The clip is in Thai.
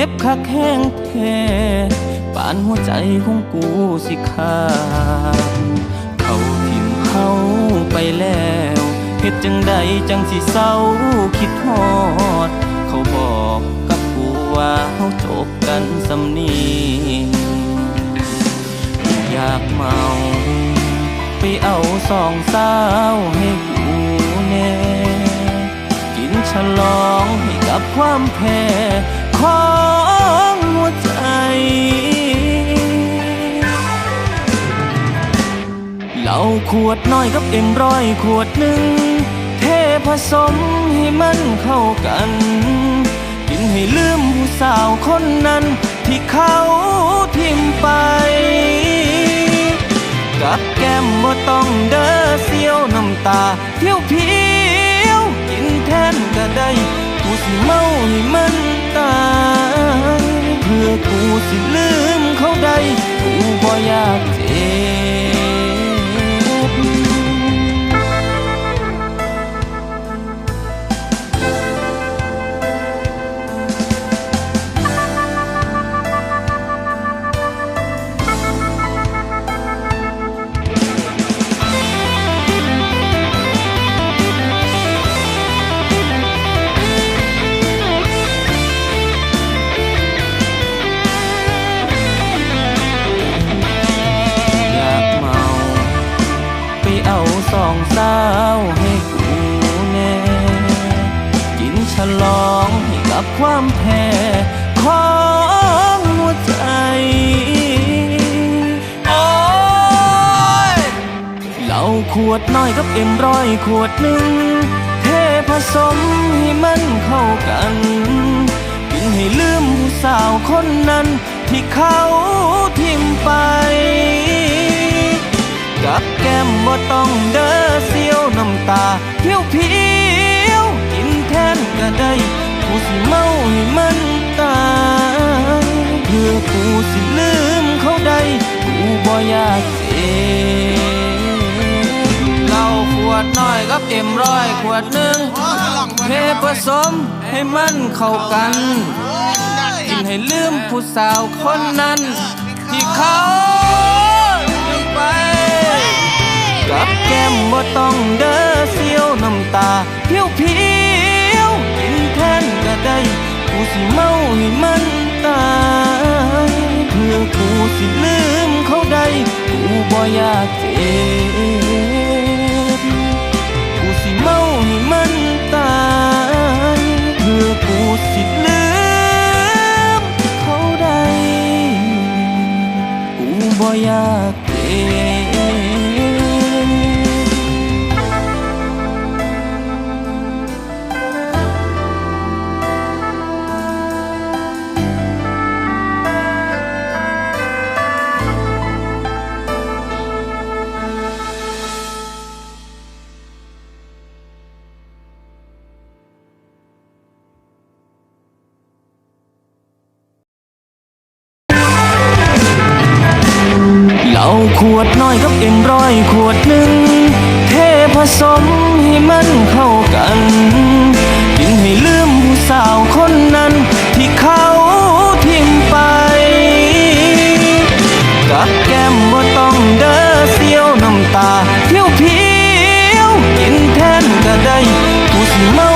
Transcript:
จ็บคักแห้งแท้ปานหัวใจของกูสิขาดเขาทิมเขาไปแล้วเฮ็ดจังใดจังสิเศร้าคิดฮอด เขาบอกกับกูว่าเขาจบกันสำนีอยากเมาไปเอาสองสาวให้กูแน่กินฉลองให้กับความแพ้ ของหัวใจ เหล้าขวดน้อยกับเอ็มร้อยขวดหนึ่ง เทผสมให้มันเข้ากัน กินให้ลืมผู้สาวคนนั้น ที่เขาทิ้มไป กับแก้มบ่ต้องเด้อเสียวน้ำตาเที่ยวเพียวกินแทนก็ได้กูสิเมาให้มัน ให้กับความแพ้ของหัวใจ โอ้ยเหล้าขวดน้อยกับเอ็มร้อยขวดหนึ่งเทผสมให้มันเข้ากันกินให้ลืมผู้สาวคนนั้น ที่เขาทิ้มไป กับแก้มบ่ต้องเด้อเสียวน้ำตาเพียวเพียวกินแทนก็ได้ กูสิเมาให้มันตายเพื่อกูสิลืมเขาได้กูบ่อยากเจ็บเหล้าขวดน้อยกับเอ็มร้อยขวดหนึ่งเทผสมให้มันเข้ากันกินให้ลืมผู้สาวคนนั้น ที่เขาลืมไปกับแก้มบ่ต้องเด้อเสียวน้ำตาเพียวเพี สิเมาให้มันตายเพื่อกูสิลืมเขาได้กูบ่อยากเจ็บกูสิเมาให้มันตายเพื่อกูสิลืมเขาได้กูบ่อยากเจ็บ วดน้อยกับเอ็นร้อยขวดหนึ่งเทผสมให้มันเข้ากัน กินให้ลืมผู้สาวคนนั้น ที่เขาทิ้งไป กับแก้มว่าต้องเด้อเสียวน้ำตาเที่ยวเพียวกินแทนก็ได้ผู้สิมา